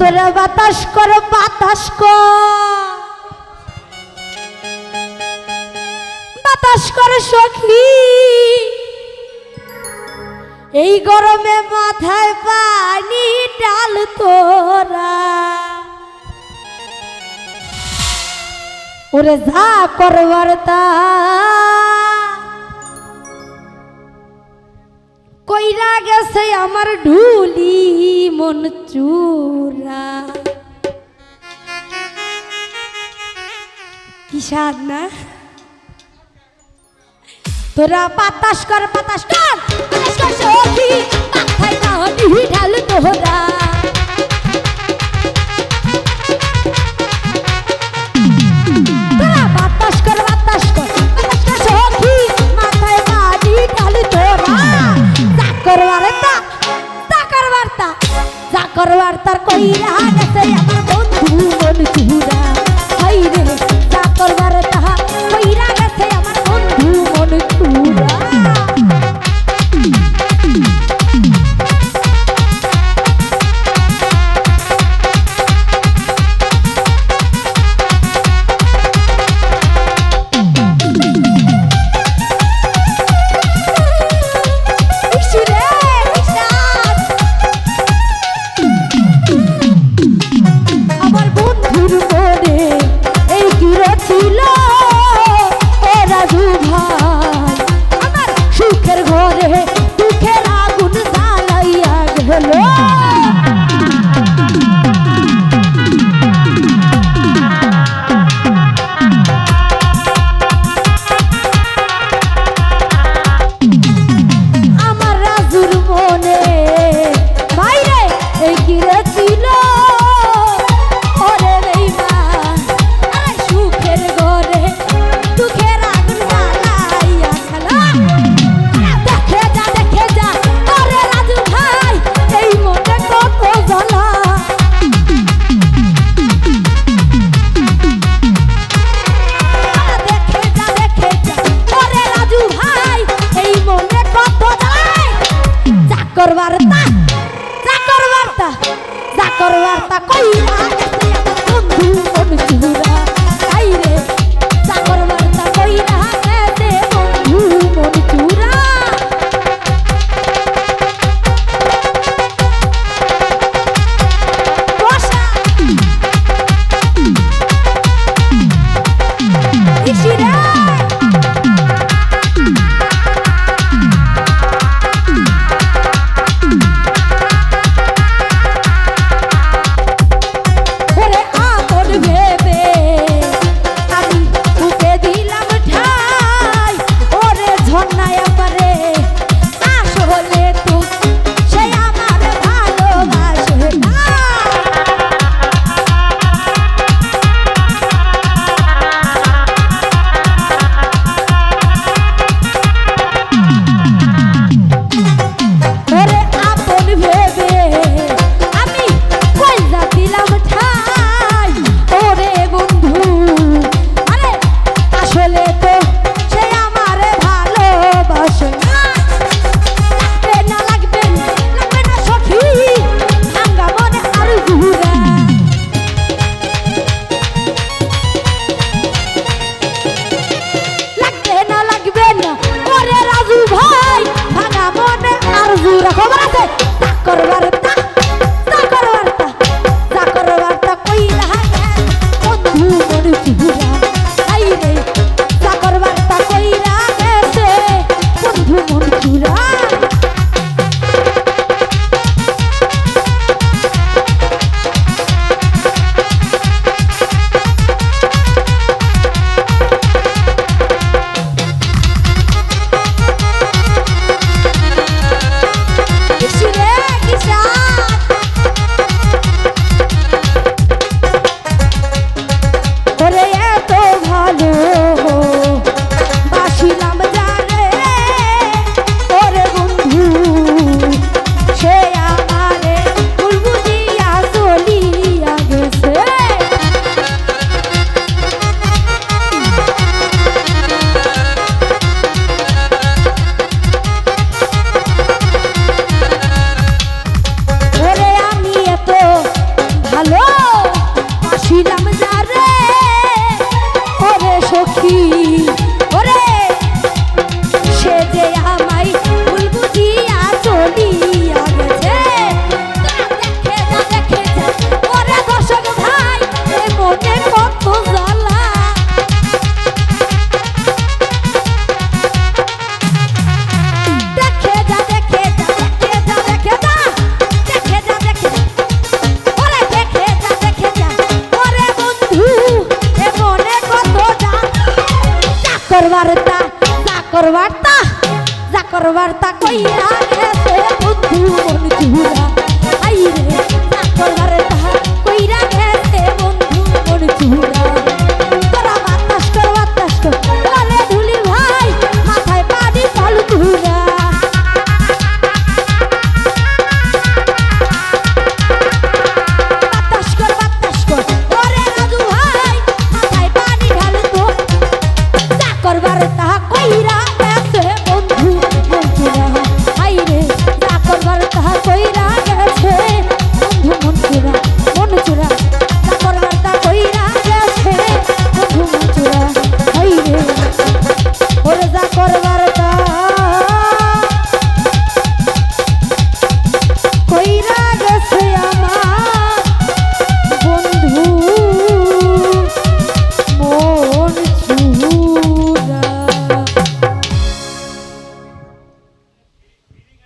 তোরা বাতাস কর, বাতাস বাতাস কর, সখী। এই গরমে মাথায় পানি ডাল তোরা। ওরে যা করবার তা পইরা গেছে আমার ঢুলি মন চুরা কি সাদ না? তোরা পাতাস কর পাতাস কর পাতাস কর সখী। পাতাই না হবি ঢালু তোরা। আমার বউ পাইয়া হুজুর খবর আছে। করবার চাকর বার্তা চাকর বার্তা চাকর বার্তা কইরা গেছে বন্ধু মন চুরা আইরে চাকর বার্তা কইরা গেছে বন্ধু মন চুরা Later.